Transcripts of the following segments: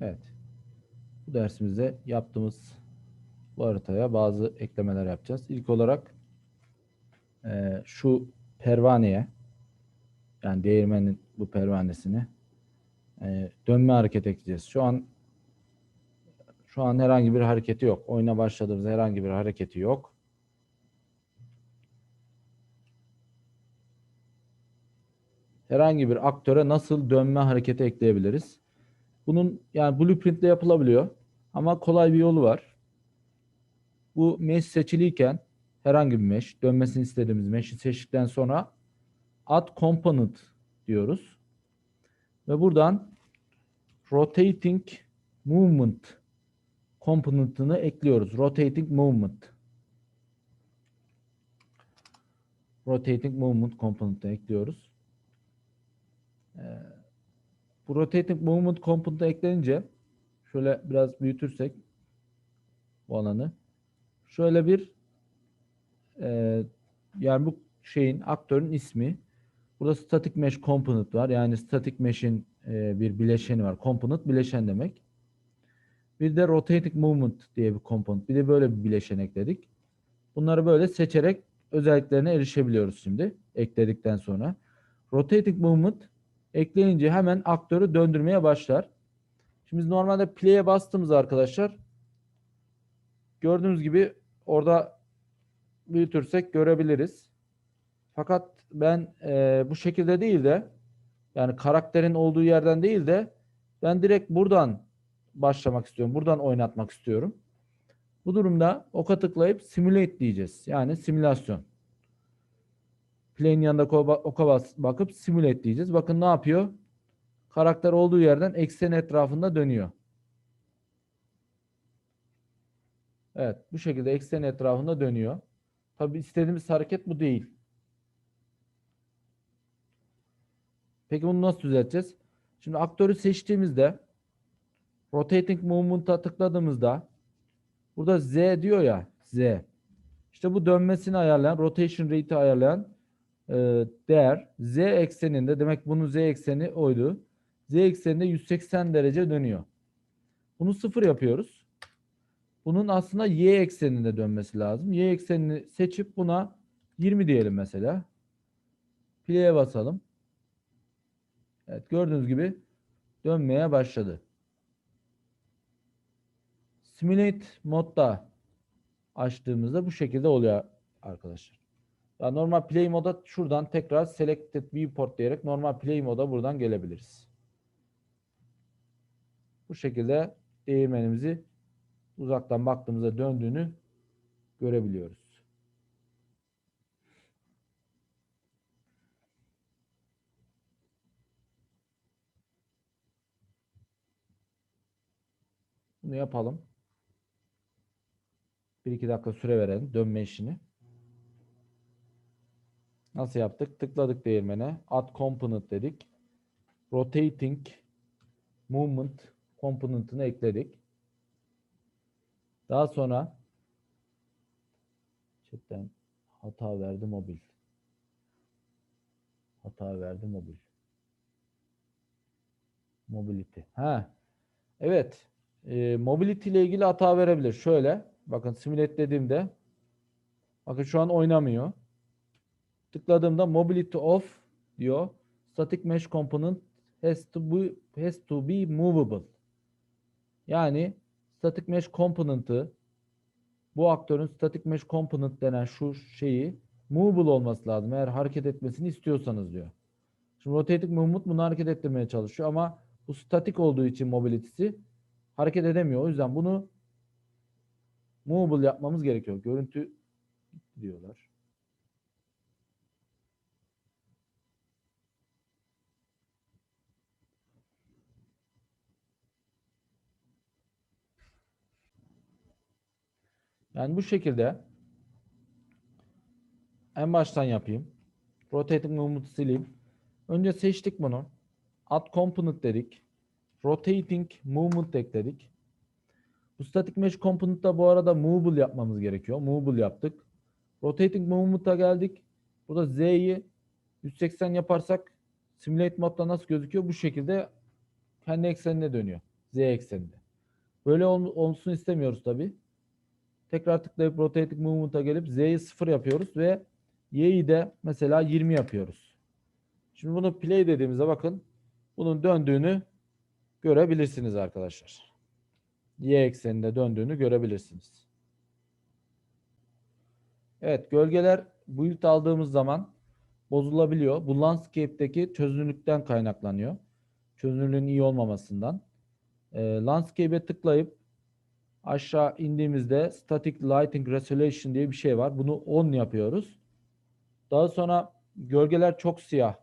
Evet. Bu dersimizde yaptığımız bu haritaya bazı eklemeler yapacağız. İlk olarak eee, şu pervaneye yani değirmenin bu pervanesine eee, dönme hareket ekleyeceğiz. Şu an şu an herhangi bir hareketi yok. Oyuna başladığımızda herhangi bir hareketi yok. Herhangi bir aktöre nasıl dönme hareketi ekleyebiliriz? Bunun yani blueprintle yapılabiliyor. Ama kolay bir yolu var. Bu mesh seçiliyken herhangi bir mesh, dönmesini istediğimiz mesh'i seçtikten sonra add component diyoruz. Ve buradan rotating movement component'ını ekliyoruz. Rotating movement. Rotating movement component'ı ekliyoruz. Ee, bu rotating movement component'ı eklenince şöyle biraz büyütürsek bu alanı şöyle bir e, yani bu şeyin aktörün ismi burada static mesh component var. Yani static mesh'in e, bir bileşeni var. Component bileşen demek. Bir de rotating movement diye bir component. Bir de böyle bir bileşen ekledik. Bunları böyle seçerek özelliklerine erişebiliyoruz şimdi ekledikten sonra. Rotating movement ekleyince hemen aktörü döndürmeye başlar. Şimdi biz normalde play'e bastığımız arkadaşlar gördüğünüz gibi orada büyütürsek görebiliriz. Fakat ben e, bu şekilde değil de yani karakterin olduğu yerden değil de ben direkt buradan başlamak istiyorum. Buradan oynatmak istiyorum. Bu durumda oka tıklayıp simulate diyeceğiz. Yani simülasyon. Play'in yanında oka bakıp simulate diyeceğiz. Bakın ne yapıyor? Karakter olduğu yerden eksen etrafında dönüyor. Evet, bu şekilde eksen etrafında dönüyor. Tabii istediğimiz hareket bu değil. Peki bunu nasıl düzelteceğiz? Şimdi aktörü seçtiğimizde rotating movement'a tıkladığımızda burada Z diyor ya Z. İşte bu dönmesini ayarlayan, rotation rate'i ayarlayan değer Z ekseninde demek bunun Z ekseni oydu. Z ekseninde 180 derece dönüyor. Bunu sıfır yapıyoruz. Bunun aslında Y ekseninde dönmesi lazım. Y eksenini seçip buna 20 diyelim mesela. Play'e basalım. Evet gördüğünüz gibi dönmeye başladı. Simulate modda açtığımızda bu şekilde oluyor arkadaşlar. Ya normal play moda şuradan tekrar selected viewport diyerek normal play moda buradan gelebiliriz. Bu şekilde değirmenimizi uzaktan baktığımızda döndüğünü görebiliyoruz. Bunu yapalım. Bir iki dakika süre verelim dönme işini. Nasıl yaptık? Tıkladık değirmene. Add component dedik. Rotating movement component'ını ekledik. Daha sonra chatten hata verdi mobil. Hata verdi mobil. Mobility. Ha. Evet. E, mobility ile ilgili hata verebilir. Şöyle. Bakın simulate dediğimde bakın şu an oynamıyor. Tıkladığımda mobility off diyor. Static mesh component has to be has to be movable. Yani static mesh component'ı bu aktörün static mesh component denen şu şeyi movable olması lazım. Eğer hareket etmesini istiyorsanız diyor. Şimdi rotating movement bunu hareket ettirmeye çalışıyor ama bu statik olduğu için mobility'si hareket edemiyor. O yüzden bunu movable yapmamız gerekiyor. Görüntü diyorlar. Yani bu şekilde en baştan yapayım. Rotating movement'ı sileyim. Önce seçtik bunu. Add component dedik. Rotating movement ekledik. Bu static mesh component'ta bu arada movable yapmamız gerekiyor. Movable yaptık. Rotating movement'a geldik. Burada Z'yi 180 yaparsak simulate modda nasıl gözüküyor? Bu şekilde kendi eksenine dönüyor. Z ekseninde. Böyle ol- olsun istemiyoruz tabi. Tekrar tıklayıp rotating movement'a gelip Z'yi 0 yapıyoruz ve Y'yi de mesela 20 yapıyoruz. Şimdi bunu play dediğimizde bakın bunun döndüğünü görebilirsiniz arkadaşlar. Y ekseninde döndüğünü görebilirsiniz. Evet gölgeler build aldığımız zaman bozulabiliyor. Bu landscape'deki çözünürlükten kaynaklanıyor. Çözünürlüğün iyi olmamasından. Ee, landscape'e tıklayıp aşağı indiğimizde static lighting resolution diye bir şey var. Bunu 10 yapıyoruz. Daha sonra gölgeler çok siyah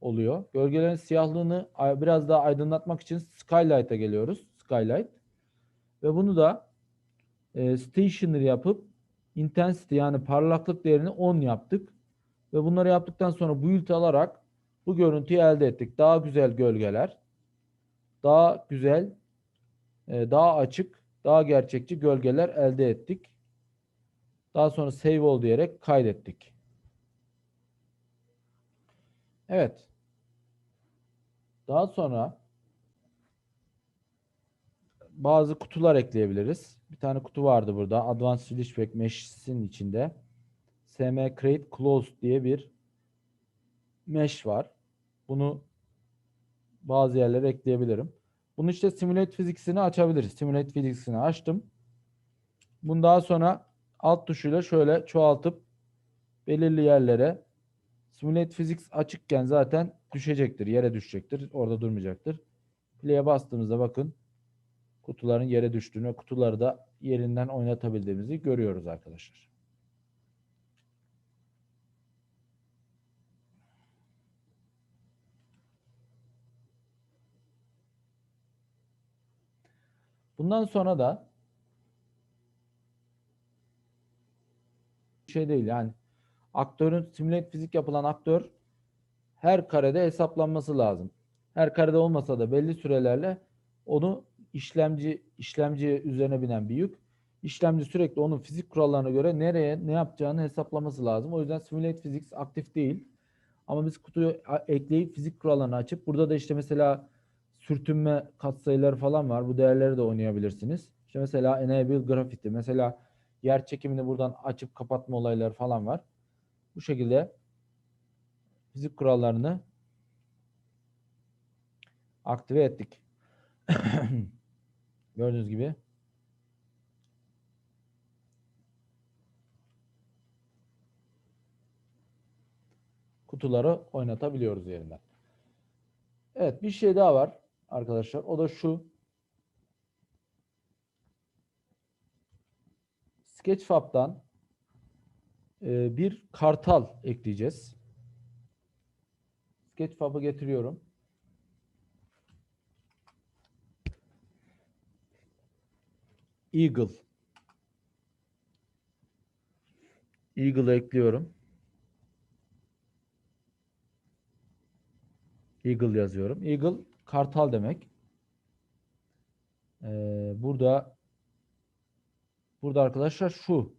oluyor. Gölgelerin siyahlığını biraz daha aydınlatmak için skylight'a geliyoruz. Skylight. Ve bunu da e, stationer yapıp intensity yani parlaklık değerini 10 yaptık. Ve bunları yaptıktan sonra build alarak bu görüntüyü elde ettik. Daha güzel gölgeler, daha güzel, e, daha açık, daha gerçekçi gölgeler elde ettik. Daha sonra save all diyerek kaydettik. Evet. Daha sonra bazı kutular ekleyebiliriz. Bir tane kutu vardı burada. Advanced Switchback Mesh'in içinde. SM Create Close diye bir mesh var. Bunu bazı yerlere ekleyebilirim. Bunu işte Simulate Physics'ini açabiliriz. Simulate Physics'ini açtım. Bunu daha sonra alt tuşuyla şöyle çoğaltıp belirli yerlere Simulate Physics açıkken zaten düşecektir. Yere düşecektir. Orada durmayacaktır. Play'e bastığımızda bakın kutuların yere düştüğünü, kutuları da yerinden oynatabildiğimizi görüyoruz arkadaşlar. Bundan sonra da şey değil yani aktörün simülat fizik yapılan aktör her karede hesaplanması lazım. Her karede olmasa da belli sürelerle onu işlemci işlemci üzerine binen bir yük. İşlemci sürekli onun fizik kurallarına göre nereye ne yapacağını hesaplaması lazım. O yüzden Simulate Physics aktif değil. Ama biz kutuyu ekleyip fizik kurallarını açıp burada da işte mesela sürtünme katsayıları falan var. Bu değerleri de oynayabilirsiniz. İşte mesela Enable Graffiti. Mesela yer çekimini buradan açıp kapatma olayları falan var. Bu şekilde fizik kurallarını aktive ettik. Gördüğünüz gibi kutuları oynatabiliyoruz yerinden. Evet bir şey daha var arkadaşlar. O da şu. Sketchfab'dan e, bir kartal ekleyeceğiz. Sketchfab'ı getiriyorum. Eagle. Eagle'ı ekliyorum. Eagle yazıyorum. Eagle kartal demek. Ee, burada burada arkadaşlar şu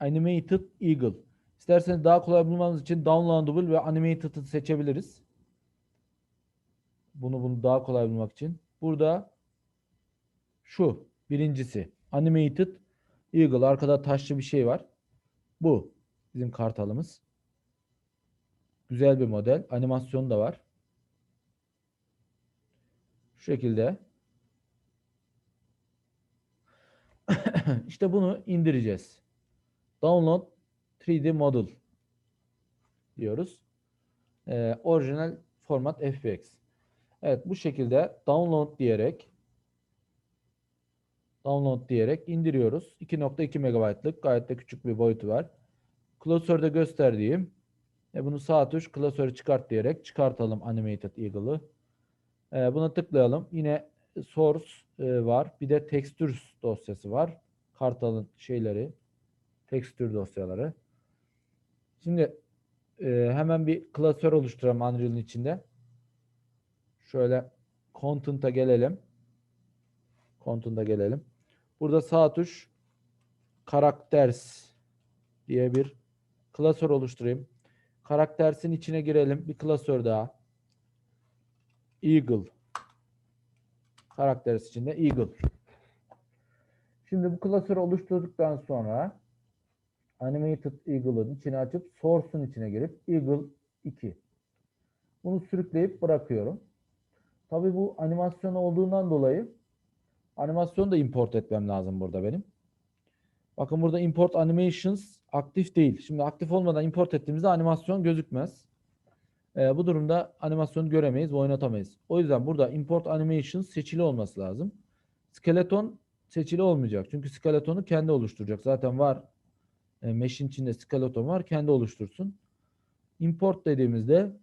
Animated Eagle. İsterseniz daha kolay bulmanız için Downloadable ve Animated'ı seçebiliriz. Bunu bunu daha kolay bulmak için. Burada şu birincisi Animated Eagle. Arkada taşlı bir şey var. Bu bizim kartalımız. Güzel bir model. Animasyon da var. Şu şekilde. işte bunu indireceğiz. Download 3D Model diyoruz. Ee, orijinal format FBX. Evet bu şekilde download diyerek download diyerek indiriyoruz. 2.2 MB'lık gayet de küçük bir boyutu var. Klasörde gösterdiğim e bunu sağ tuş klasörü çıkart diyerek çıkartalım Animated Eagle'ı. E, buna tıklayalım. Yine source e, var. Bir de textures dosyası var. Kartal'ın şeyleri. Texture dosyaları. Şimdi e, hemen bir klasör oluşturalım Unreal'in içinde. Şöyle content'a gelelim. Content'a gelelim. Burada sağ tuş karakters diye bir klasör oluşturayım. Karaktersin içine girelim. Bir klasör daha. Eagle. Karakter içinde Eagle. Şimdi bu klasörü oluşturduktan sonra Animated Eagle'ın içine açıp Source'un içine girip Eagle 2. Bunu sürükleyip bırakıyorum. Tabii bu animasyon olduğundan dolayı animasyonu da import etmem lazım burada benim. Bakın burada import animations aktif değil. Şimdi aktif olmadan import ettiğimizde animasyon gözükmez. Ee, bu durumda animasyonu göremeyiz ve oynatamayız. O yüzden burada import animations seçili olması lazım. Skeleton seçili olmayacak. Çünkü skeletonu kendi oluşturacak. Zaten var. E, mesh'in içinde skeleton var. Kendi oluştursun. Import dediğimizde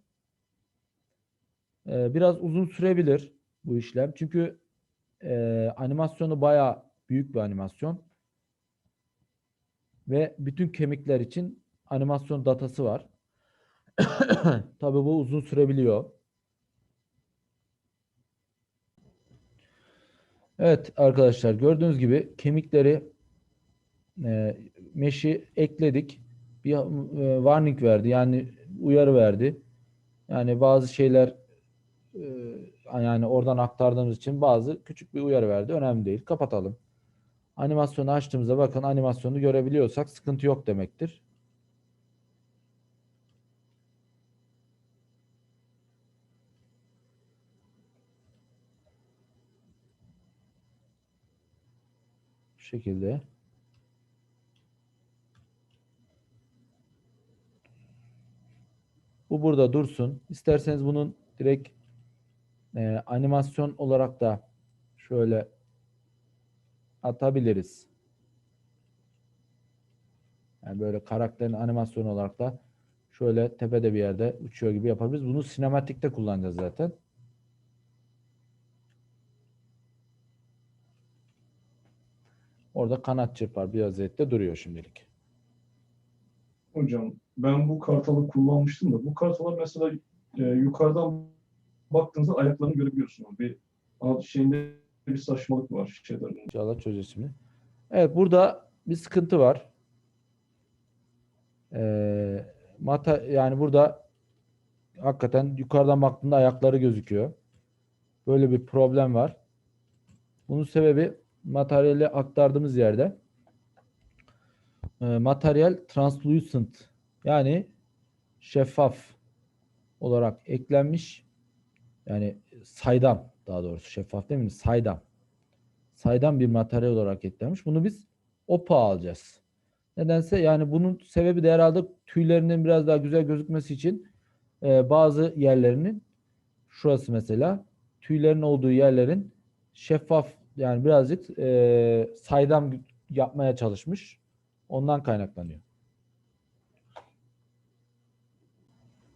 e, biraz uzun sürebilir bu işlem. Çünkü e, animasyonu bayağı büyük bir animasyon. Ve bütün kemikler için animasyon datası var. Tabii bu uzun sürebiliyor. Evet arkadaşlar gördüğünüz gibi kemikleri e, meşi ekledik. Bir e, warning verdi. Yani uyarı verdi. Yani bazı şeyler e, yani oradan aktardığımız için bazı küçük bir uyarı verdi. Önemli değil. Kapatalım. Animasyonu açtığımızda bakın animasyonu görebiliyorsak sıkıntı yok demektir. Şekilde. Bu burada dursun. İsterseniz bunun direkt e, animasyon olarak da şöyle atabiliriz. Yani böyle karakterin animasyonu olarak da şöyle tepede bir yerde uçuyor gibi yapabiliriz. Bunu sinematikte kullanacağız zaten. Orada kanat çırpar bir vaziyette duruyor şimdilik. Hocam ben bu kartalı kullanmıştım da bu kartala mesela e, yukarıdan baktığınızda ayaklarını görebiliyorsunuz. Bir şeyinde bir saçmalık var şeylerin. İnşallah çözeceğiz şimdi. Evet burada bir sıkıntı var. Ee, mata yani burada hakikaten yukarıdan baktığında ayakları gözüküyor. Böyle bir problem var. Bunun sebebi materyali aktardığımız yerde e, materyal translucent yani şeffaf olarak eklenmiş. Yani saydam daha doğrusu şeffaf değil mi? Saydam. Saydam bir materyal olarak eklenmiş. Bunu biz opa alacağız. Nedense yani bunun sebebi de herhalde tüylerinin biraz daha güzel gözükmesi için e, bazı yerlerinin şurası mesela tüylerin olduğu yerlerin şeffaf yani birazcık e, saydam yapmaya çalışmış. Ondan kaynaklanıyor.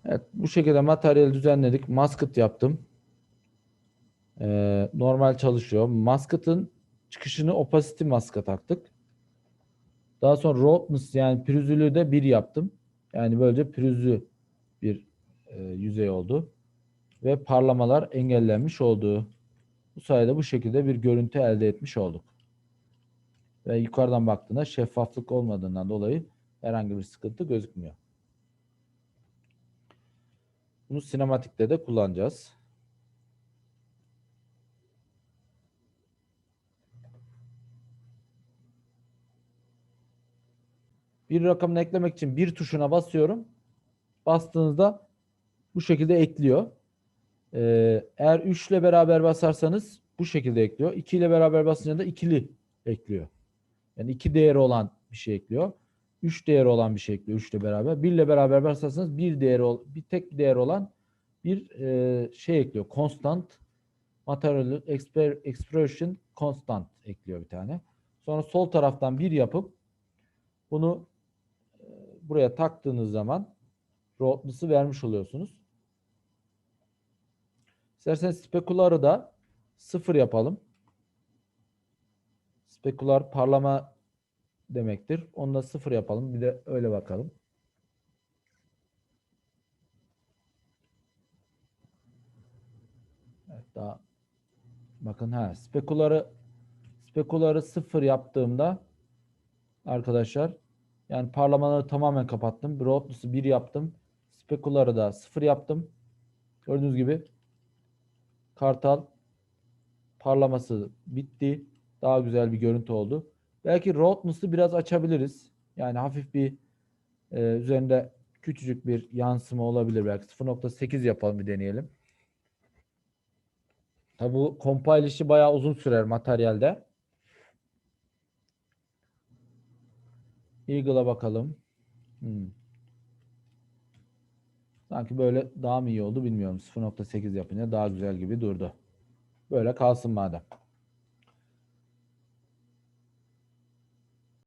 Evet bu şekilde materyali düzenledik. Masket yaptım. Ee, normal çalışıyor. Masket'ın çıkışını opacity maska taktık. Daha sonra roughness yani pürüzlülüğü de bir yaptım. Yani böylece pürüzlü bir e, yüzey oldu. Ve parlamalar engellenmiş oldu. Bu sayede bu şekilde bir görüntü elde etmiş olduk. Ve yukarıdan baktığında şeffaflık olmadığından dolayı herhangi bir sıkıntı gözükmüyor. Bunu sinematikte de kullanacağız. Bir rakamını eklemek için bir tuşuna basıyorum. Bastığınızda bu şekilde ekliyor. Ee, eğer 3 ile beraber basarsanız bu şekilde ekliyor. 2 ile beraber basınca da ikili ekliyor. Yani iki değeri olan bir şey ekliyor. 3 değeri olan bir şey ekliyor 3 ile beraber. 1 ile beraber basarsanız bir değeri bir tek bir değer olan bir e, şey ekliyor. Constant material expression constant ekliyor bir tane. Sonra sol taraftan bir yapıp bunu e, buraya taktığınız zaman roughness'ı vermiş oluyorsunuz. İsterseniz spekuları da sıfır yapalım. Spekular parlama demektir. Onu da sıfır yapalım. Bir de öyle bakalım. Evet, daha bakın ha spekuları spekuları sıfır yaptığımda arkadaşlar yani parlamaları tamamen kapattım. Broadness'ı 1 yaptım. Spekuları da sıfır yaptım. Gördüğünüz gibi kartal parlaması bitti. Daha güzel bir görüntü oldu. Belki roughness'ı biraz açabiliriz. Yani hafif bir e, üzerinde küçücük bir yansıma olabilir. Belki 0.8 yapalım bir deneyelim. Tabi bu compile işi bayağı uzun sürer materyalde. Eagle'a bakalım. Hmm. Sanki böyle daha mı iyi oldu bilmiyorum. 0.8 yapınca daha güzel gibi durdu. Böyle kalsın madem.